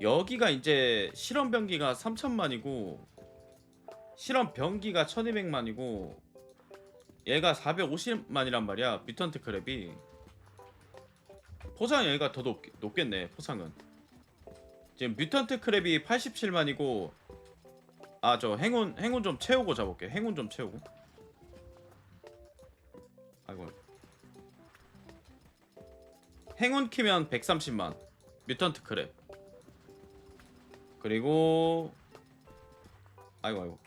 여기가 이제 실험 병기가 3천만이고 실험 병기가 1200만이고 얘가 450만이란 말이야 뮤턴트 크랩이. 포상 여기가 더 높, 높겠네 포상은. 지금 뮤턴트 크랩이 87만이고 아 저 행운 행운 좀 채우고 잡을게. 행운 좀 채우고. 아이고. 행운 키면 130만 뮤턴트 크랩 그리고 아이고 아이고.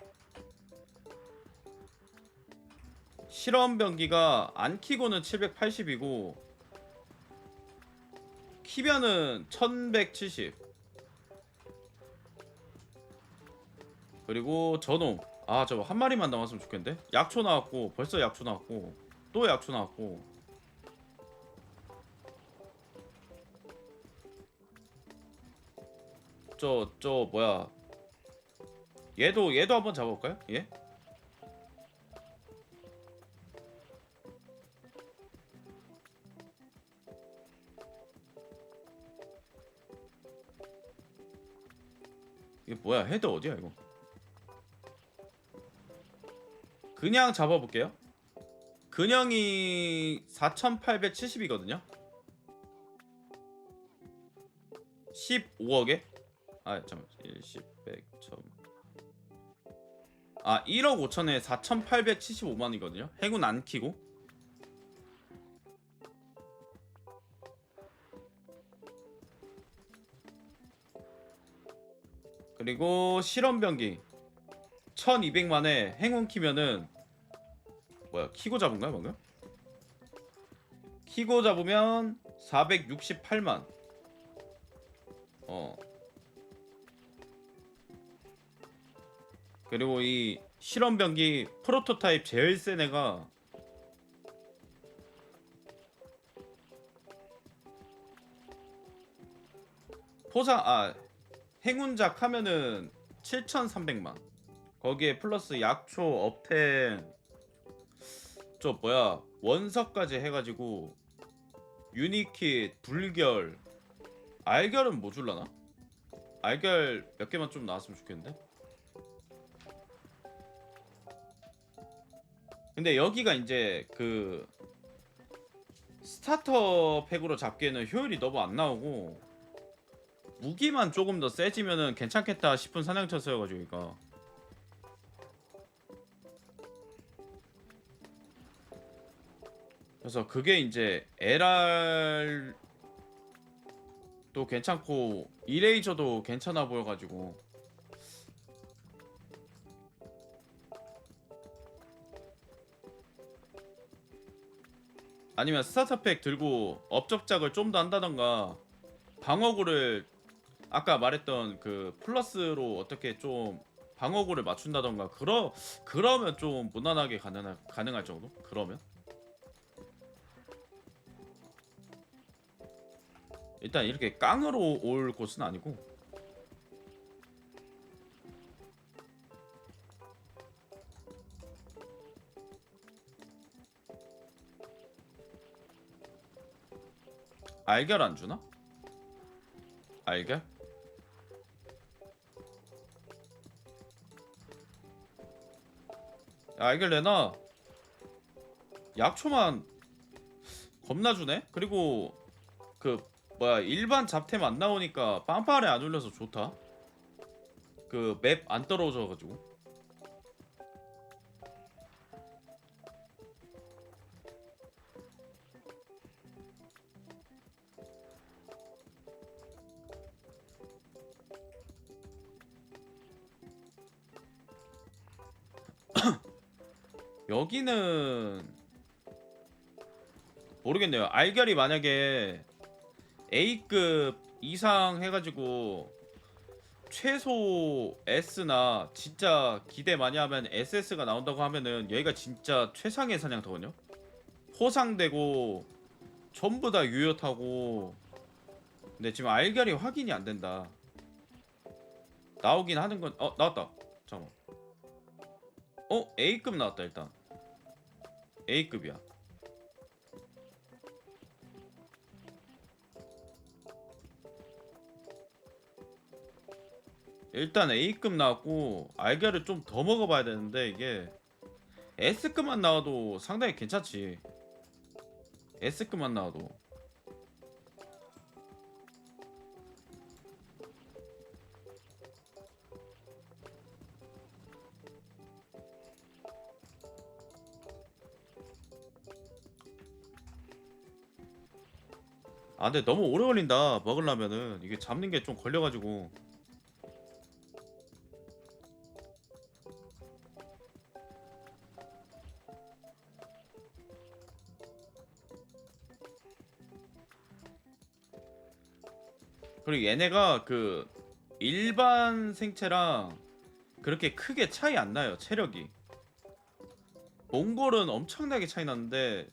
실험 병기가 안 키고는 780이고 키면은 1170 그리고 저놈 아 저거 한 마리만 나왔으면 좋겠는데? 약초 나왔고 벌써 약초 나왔고 또 약초 나왔고 저 저 뭐야. 얘도 얘도 한번 잡아볼까요? 예? 이게 뭐야? 헤드 어디야 이거? 그냥 잡아볼게요. 근형이 4870이거든요. 15억에 아 잠깐만 1, 10, 100, 1000. 아 1억 5천에 4875만이거든요? 해군 안 키고? 그리고 실험병기. 1200만에 행운 키면은 뭐야 키고 잡은 거야 방금? 키고 잡으면 468만. 어 그리고 이 실험병기 프로토타입 제일 센 애가 포상 아 행운작 하면은 7,300만. 거기에 플러스 약초 업텐 저 뭐야 원석까지 해가지고 유니킷 불결. 알결은 뭐 줄라나? 알결 몇 개만 좀 나왔으면 좋겠는데 근데 여기가 이제 그 스타터 팩으로 잡기에는 효율이 너무 안 나오고 무기만 조금 더 세지면은 괜찮겠다 싶은 사냥처서여가지고 이거. 그래서 그게 이제 LR 도 괜찮고 이레이저도 괜찮아 보여가지고 아니면 스타터팩 들고 업적작을 좀 더 한다던가 방어구를 아까 말했던 그 플러스로 어떻게 좀 방어구를 맞춘다던가 그러 그러면 좀 무난하게 가능 가능할 정도? 그러면 일단 이렇게 깡으로 올 곳은 아니고 알결 안 주나? 알결? 야, 알결 내놔 약초만 겁나 주네? 그리고 그 뭐야 일반 잡템 안 나오니까 빵빠레 안 올려서 좋다 그 맵 안 떨어져 가지고 여기는 모르겠네요 알결이 만약에 A급 이상 해가지고 최소 S나 진짜 기대 많이 하면 SS가 나온다고 하면은 여기가 진짜 최상의 사냥터거든요. 포상되고 전부 다 유효타고 근데 지금 알결이 확인이 안 된다. 나오긴 하는 건 어 나왔다. 잠깐. 어 A급 나왔다 일단. A급이야. 일단 A급 나왔고 알결을 좀 더 먹어봐야 되는데 이게 S급만 나와도 상당히 괜찮지 S급만 나와도 아 근데 너무 오래 걸린다 먹으려면은. 이게 잡는 게 좀 걸려가지고. 그리고 얘네가 그 일반 생체랑 그렇게 크게 차이 안 나요 체력이. 몽골은 엄청나게 차이 나는데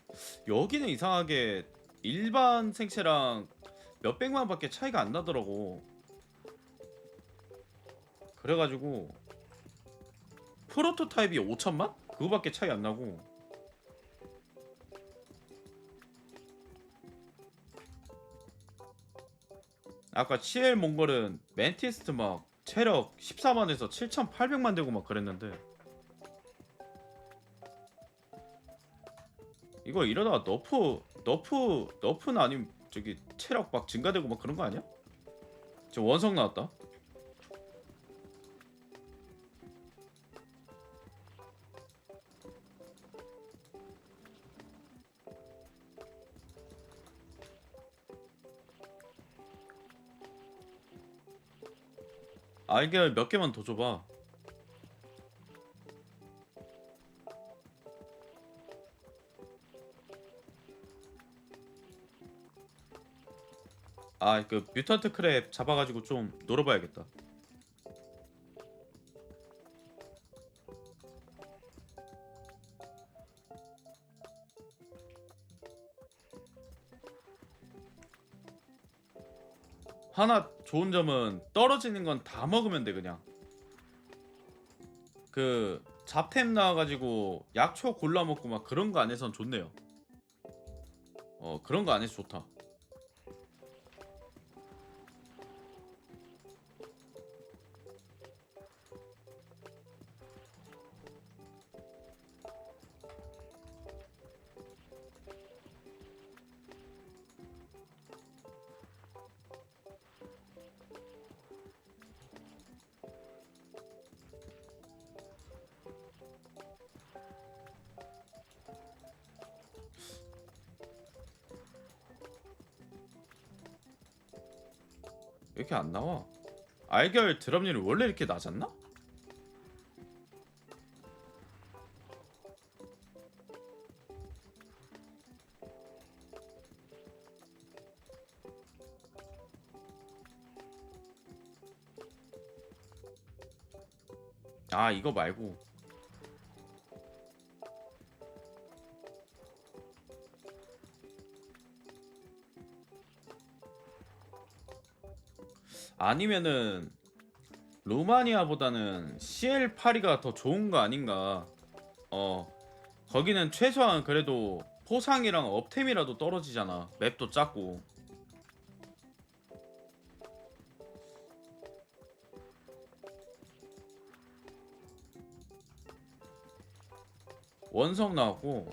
여기는 이상하게 일반 생체랑 몇백만 밖에 차이가 안 나더라고. 그래가지고 프로토타입이 5천만? 그거밖에 차이 안 나고. 아까 CL 몽골은 멘티스트 막 체력 14만에서 7,800만 되고 막 그랬는데. 이거 이러다가 너프 너프 너프는 아님 저기 체력 막 증가되고 막 그런 거 아니야? 저 원성 나왔다. 알결 몇 개만 더 줘봐. 아, 그 뮤턴트 크랩 잡아가지고 좀 놀아봐야겠다. 하나 좋은 점은 떨어지는 건 다 먹으면 돼 그냥. 그 잡템 나와가지고 약초 골라 먹고 막 그런 거 안에선 좋네요. 어 그런 거 안에서 좋다. 알결 드럼률이 원래 이렇게 낮았나? 아 이거 말고 아니면은 루마니아보다는 CL8이가 더 좋은 거 아닌가. 어 거기는 최소한 그래도 포상이랑 업템이라도 떨어지잖아. 맵도 작고. 원성 나왔고.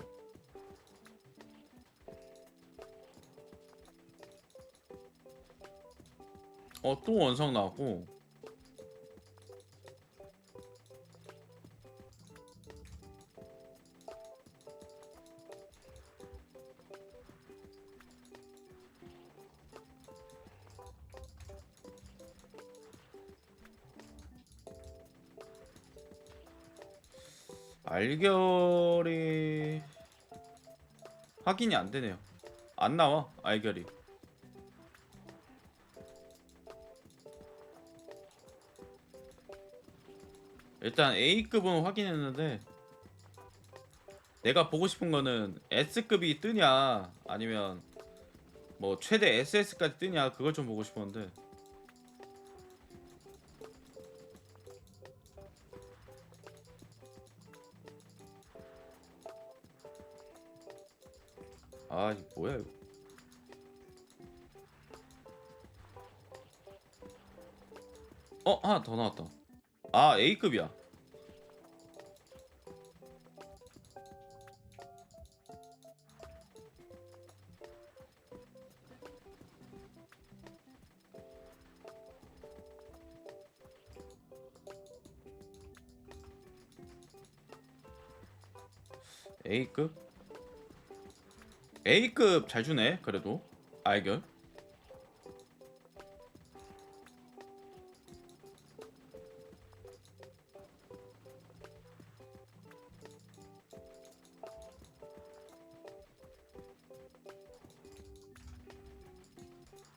어 또 원성 나왔고 알결이 확인이 안 되네요. 안 나와 알결이. 일단 A급은 확인했는데 내가 보고 싶은 거는 S급이 뜨냐 아니면 뭐 최대 SS까지 뜨냐 그걸 좀 보고 싶었는데 아 이거 뭐야 이거 어 하나 더 나왔다. 아 A급이야. A급? A급 잘 주네 그래도. 알결.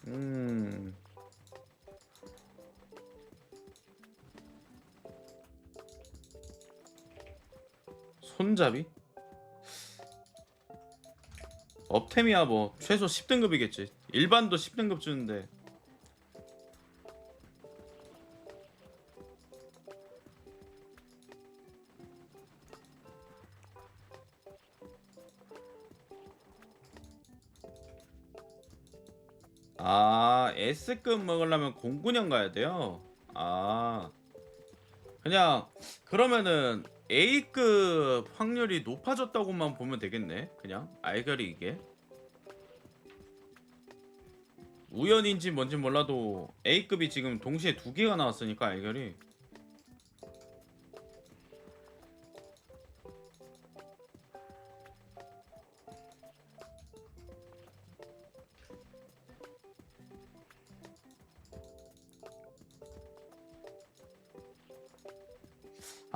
음. 손잡이? 업템이야 뭐. 최소 10등급이겠지. 일반도 10등급 주는데. 아 S급 먹으려면 09년 가야 돼요? 아. 그냥 그러면은 A급 확률이 높아졌다고만 보면 되겠네. 그냥 알결이 이게. 우연인지 뭔지 몰라도 A급이 지금 동시에 두 개가 나왔으니까 알결이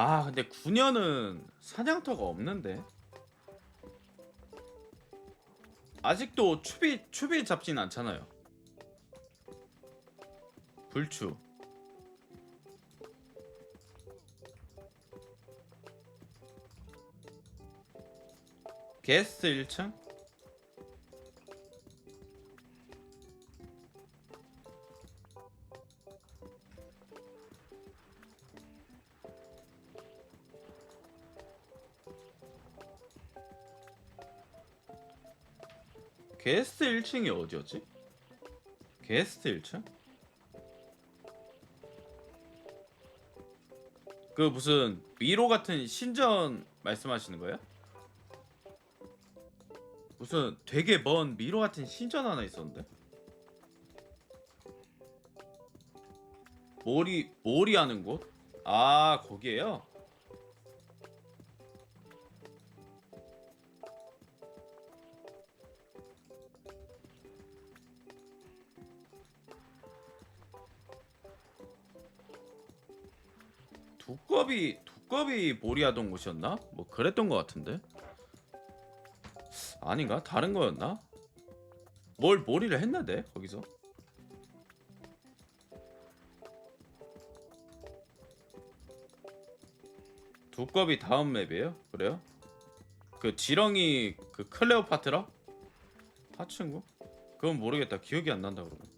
아 근데 9년은 사냥터가 없는데. 아직도 추비 추비 잡진 않잖아요. 불추. 게스트 1층 1층이 어디였지? 게스트 1층? 그 무슨 미로 같은 신전 말씀하시는 거예요? 무슨 되게 먼 미로 같은 신전 하나 있었는데? 몰이 몰이 하는 곳? 아 거기에요? 두꺼비 몰이 하던 곳이었나? 뭐 그랬던 것 같은데 아닌가? 다른 거였나? 뭘 몰이를 했는데 거기서 두꺼비 다음 맵이에요? 그래요? 그 지렁이 그 클레오파트라? 하층구? 그건 모르겠다 기억이 안 난다 그러면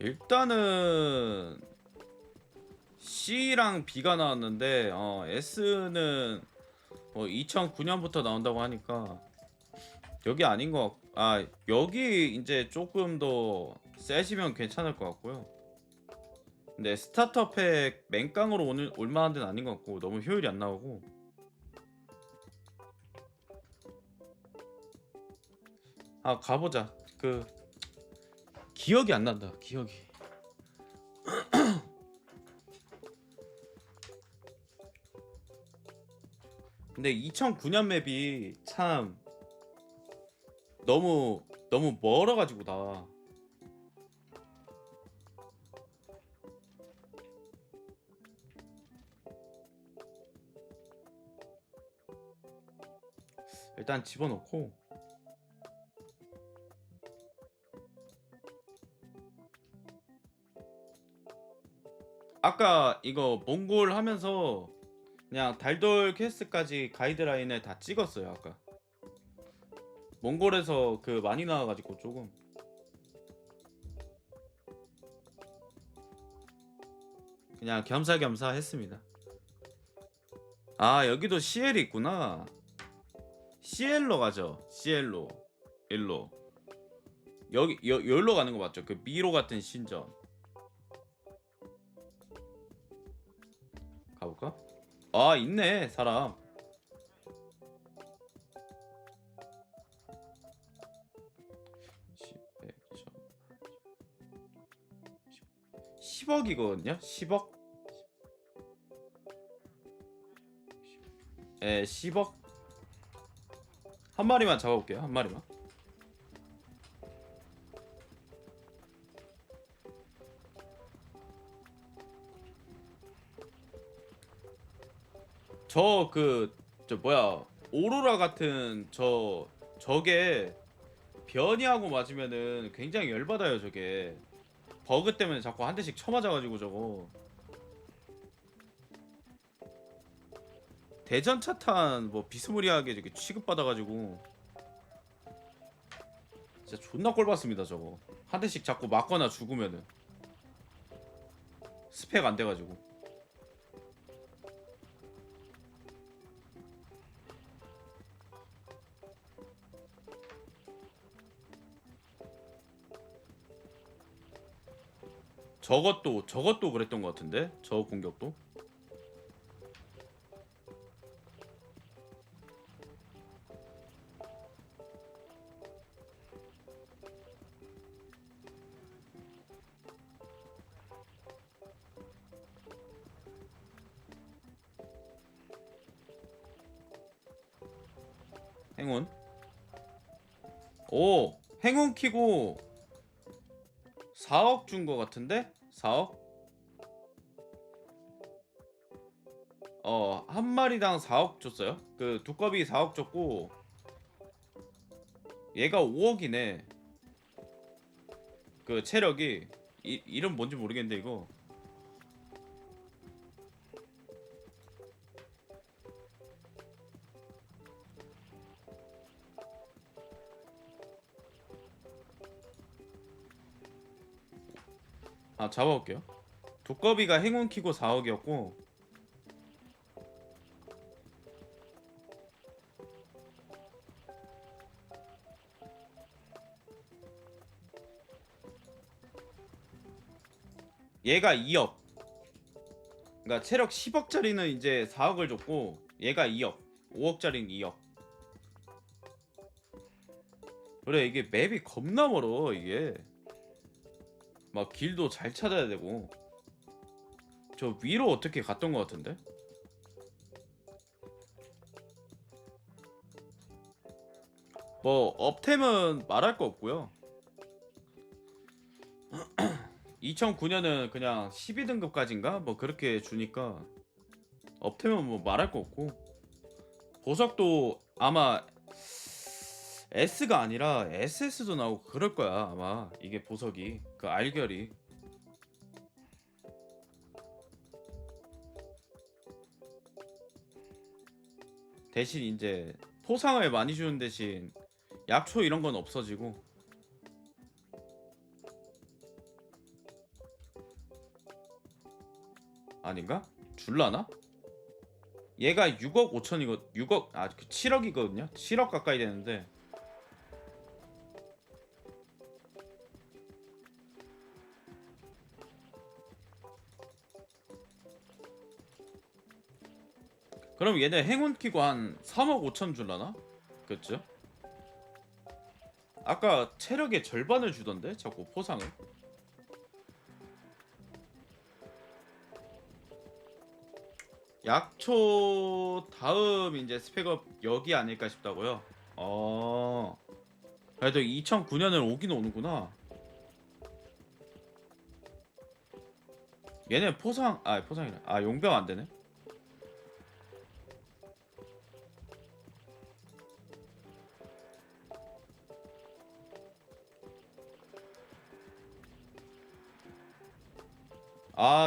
일단은 C랑 B가 나왔는데 어, S는 뭐 2009년부터 나온다고 하니까 여기 아닌 것 같... 아 여기 이제 조금 더 세시면 괜찮을 것 같고요. 근데 스타터 팩 맨깡으로 오늘 올만한 데는 아닌 것 같고 너무 효율이 안 나오고 아 가보자 그 기억이 안 난다 기억이. 근데 2009년 맵이 참 너무 너무 멀어 가지고 나 일단 집어넣고 아까 이거 몽골 하면서 그냥 달돌 퀘스트까지 가이드라인을 다 찍었어요 아까 몽골에서 그 많이 나와가지고 조금 그냥 겸사겸사 했습니다. 아 여기도 CL이 있구나. CL로 가죠. CL로 일로 여기 여, 여기로 가는 거 맞죠? 그 미로 같은 신전. 아 있네 사람. 10억이거든요? 10억? 에 10억? 한 마리만 잡아볼게요 한 마리만 저 그 저 뭐야 오로라 같은 저 저게 변이하고 맞으면은 굉장히 열받아요 저게. 버그 때문에 자꾸 한 대씩 쳐맞아가지고 저거. 대전 차탄 뭐 비스무리하게 저기 취급받아가지고. 진짜 존나 꼴봤습니다 저거. 한 대씩 자꾸 맞거나 죽으면은. 스펙 안 돼가지고 저것도 저것도 그랬던 것 같은데? 저 공격도? 행운? 오 행운 키고 4억 준 거 같은데 4억? 어 한 마리당 4억 줬어요. 그 두꺼비 4억 줬고 얘가 5억이네. 그 체력이 이, 이름 뭔지 모르겠는데 이거 아 잡아볼게요. 두꺼비가 행운 키고 4억이었고. 얘가 2억. 그러니까 체력 10억짜리는 이제 4억을 줬고 얘가 2억. 5억짜리는 2억. 그래 이게 맵이 겁나 멀어 이게 막 길도 잘 찾아야 되고 저 위로 어떻게 갔던 것 같은데? 뭐 업템은 말할 거 없고요 2009년은 그냥 12등급까지인가? 뭐 그렇게 주니까 업템은 뭐 말할 거 없고 보석도 아마 S가 아니라 SS도 나오고 그럴 거야 아마. 이게 보석이 그 알결이. 대신 이제 포상을 많이 주는 대신 약초 이런 건 없어지고. 아닌가? 줄라나? 얘가 6억 5천이거 6억 아 7억이거든요? 7억 가까이 되는데 그럼 얘네 행운 키고 한 3억 5천 줄라나? 그렇죠? 아까 체력의 절반을 주던데 자꾸 포상을. 약초 다음 이제 스펙업 여기 아닐까 싶다고요? 어. 그래도 2009년을 오긴 오는구나. 얘네 포상 아 포상이래 아 용병 안 되네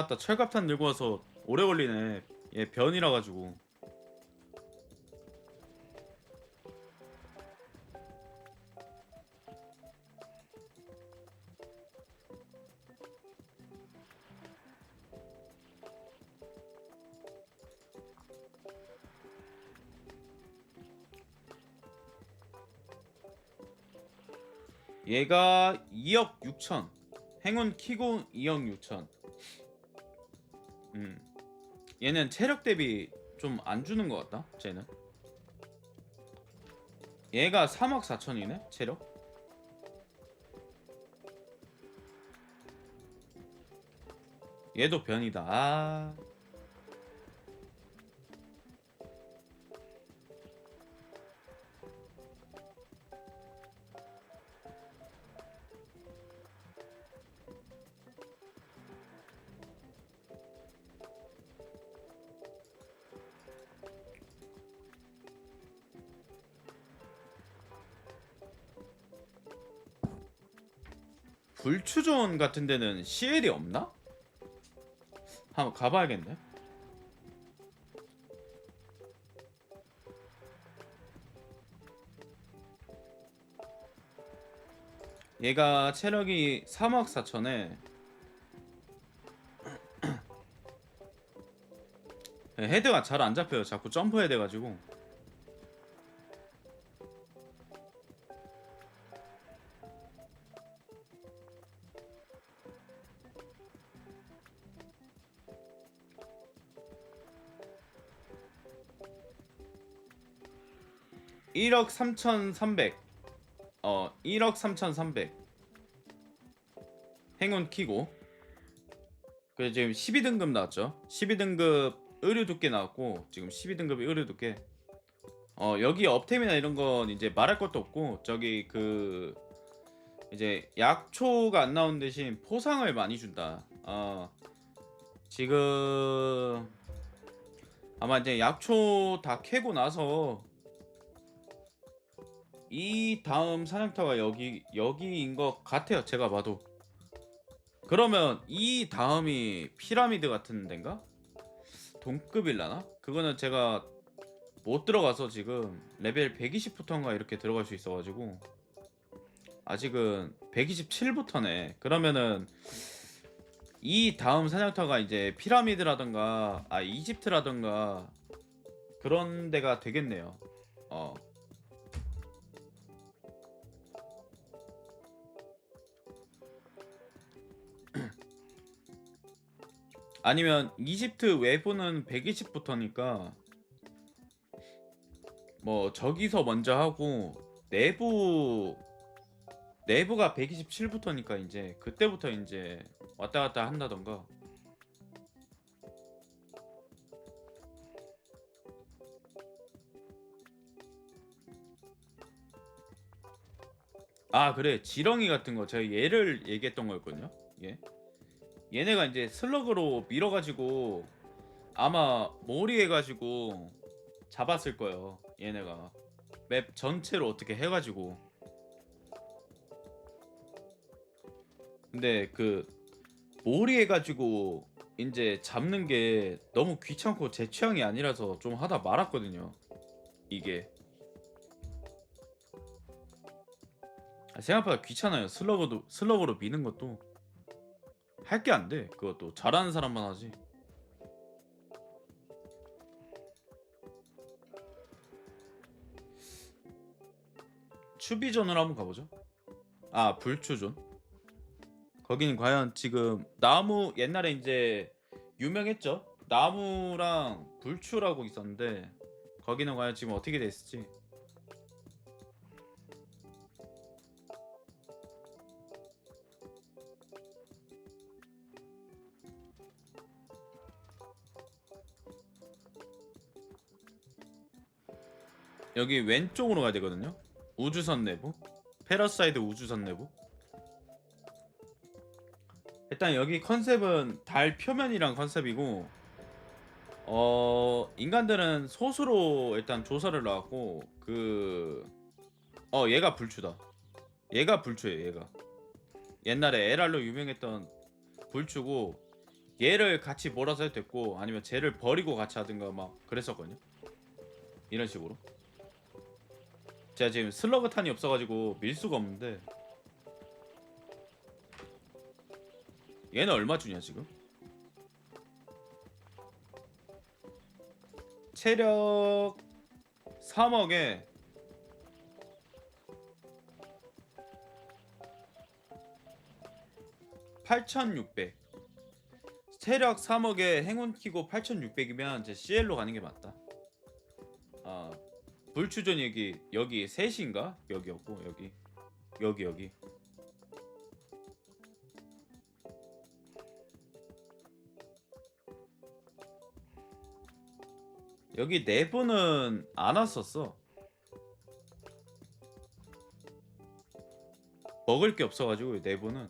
아따 철갑탄 들고 와서 오래 걸리네. 얘 변이라 가지고. 얘가 2억 6천. 행운 키고 2억 6천. 음. 얘는 체력 대비 좀 안 주는 것 같다. 쟤는. 얘가 3억 4천이네. 체력. 얘도 변이다. 아. 불추존 같은 데는 CL이 없나? 한번 가봐야겠네. 얘가 체력이 3억 4천에 헤드가 잘 안 잡혀요. 자꾸 점프해야 돼가지고. 일억 3,300. 어, 1억 3,300. 행운 키고. 그 지금 12등급 나왔죠. 12등급 의류 두께 나왔고 지금 12등급 의류 두께. 어, 여기 업템이나 이런 건 이제 말할 것도 없고 저기 그 이제 약초가 안 나온 대신 포상을 많이 준다. 어. 지금 아마 이제 약초 다 캐고 나서 이 다음 사냥터가 여기 여기인 것 같아요. 제가 봐도. 그러면 이 다음이 피라미드 같은 데인가? 동급일라나? 그거는 제가 못 들어가서 지금 레벨 120부터인가 이렇게 들어갈 수 있어가지고 아직은 127부터네. 그러면은 이 다음 사냥터가 이제 피라미드라던가 아 이집트라던가 그런 데가 되겠네요. 어. 아니면 이집트 외부는 120부터니까 뭐 저기서 먼저 하고 내부 내부가 127부터니까 이제 그때부터 이제 왔다 갔다 한다던가. 아 그래. 지렁이 같은 거. 제가 얘를 얘기했던 거였거든요. 예 얘네가 이제 슬러그로 밀어가지고 아마 몰이 해가지고 잡았을 거예요 얘네가. 맵 전체로 어떻게 해가지고. 근데 그 몰이 해가지고 이제 잡는 게 너무 귀찮고 제 취향이 아니라서 좀 하다 말았거든요 이게. 아, 생각보다 귀찮아요 슬러그도 슬러그로 미는 것도 할 게 안 돼. 그것도 잘하는 사람만 하지. 추비존을 한번 가보죠. 아 불추존. 거기는 과연 지금 나무 옛날에 이제 유명했죠. 나무랑 불추라고 있었는데 거기는 과연 지금 어떻게 됐을지. 여기 왼쪽으로 가야 되거든요. 우주선 내부. 페러사이드 우주선 내부. 일단 여기 컨셉은 달 표면이란 컨셉이고 어 인간들은 소수로 일단 조사를 나왔고 그 어 얘가 불추다. 얘가 불추예요. 얘가 옛날에 에랄로 유명했던 불추고 얘를 같이 몰아서 해도 됐고 아니면 쟤를 버리고 같이 하든가 막 그랬었거든요. 이런 식으로. 제가 지금 슬러그 탄이 없어가지고 밀 수가 없는데. 얘는 얼마 주냐 지금? 체력 3억에 8600 체력 3억에 행운 키고 8600이면 이제 CL로 가는 게 맞다. 아 불추전 여기 여기 3시인가? 여기였고 여기. 여기 여기. 여기 네 분은 안 왔었어. 먹을 게 없어가지고 네 분은.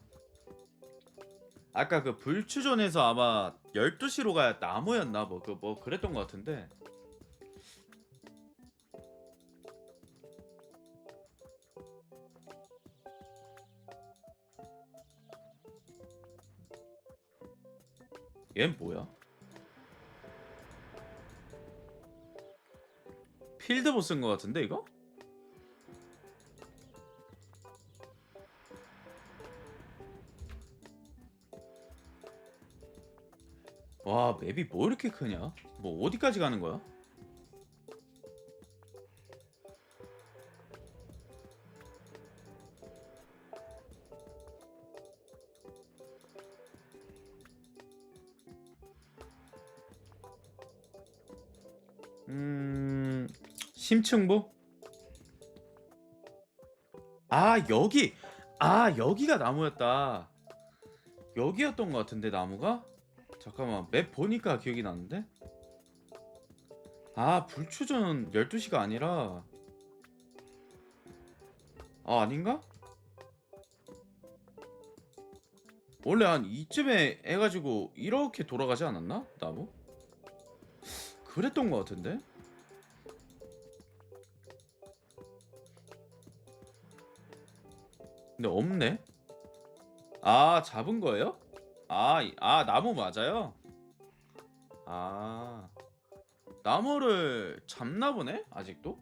아까 그 불추전에서 아마 12시로 가야 나무였나? 뭐 그 뭐 그랬던 것 같은데 얜 뭐야? 필드 보스인 것 같은데 이거? 와 맵이 뭐 이렇게 크냐? 뭐 어디까지 가는 거야? 심층부? 아 여기 아 여기가 나무였다 여기였던 것 같은데 나무가? 잠깐만 맵 보니까 기억이 나는데? 아 불추전 12시가 아니라 아 아닌가? 원래 한 이쯤에 해가지고 이렇게 돌아가지 않았나? 나무? 그랬던 것 같은데? 근데 없네? 아 잡은 거예요? 아, 이- 아 나무 맞아요? 아 나무를 잡나 보네? 아직도?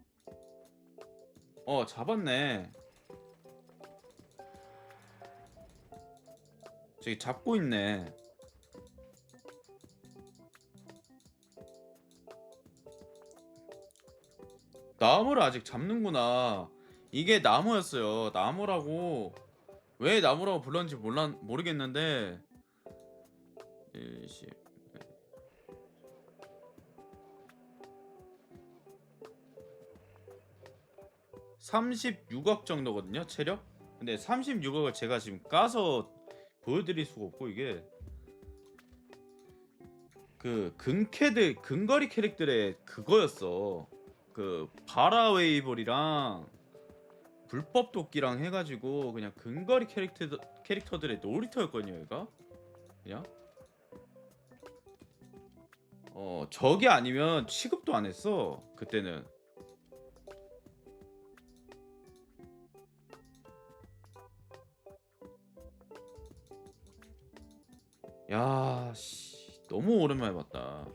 어 잡았네 저기 잡고 있네 나무를 아직 잡는구나 이게 나무였어요. 나무라고. 왜 나무라고 불렀는지 몰라, 모르겠는데. 10 36억 정도거든요 체력? 근데 36억을 제가 지금 까서 보여드릴 수가 없고 이게. 그 근캐드 근거리 캐릭들의 그거였어. 그 바라웨이볼이랑 불법 도끼랑 해가지고 그냥 근거리 캐릭터 캐릭터들의 놀이터였거든요 얘가. 그냥 어 저게 아니면 취급도 안 했어 그때는. 야, 씨, 너무 오랜만에 봤다.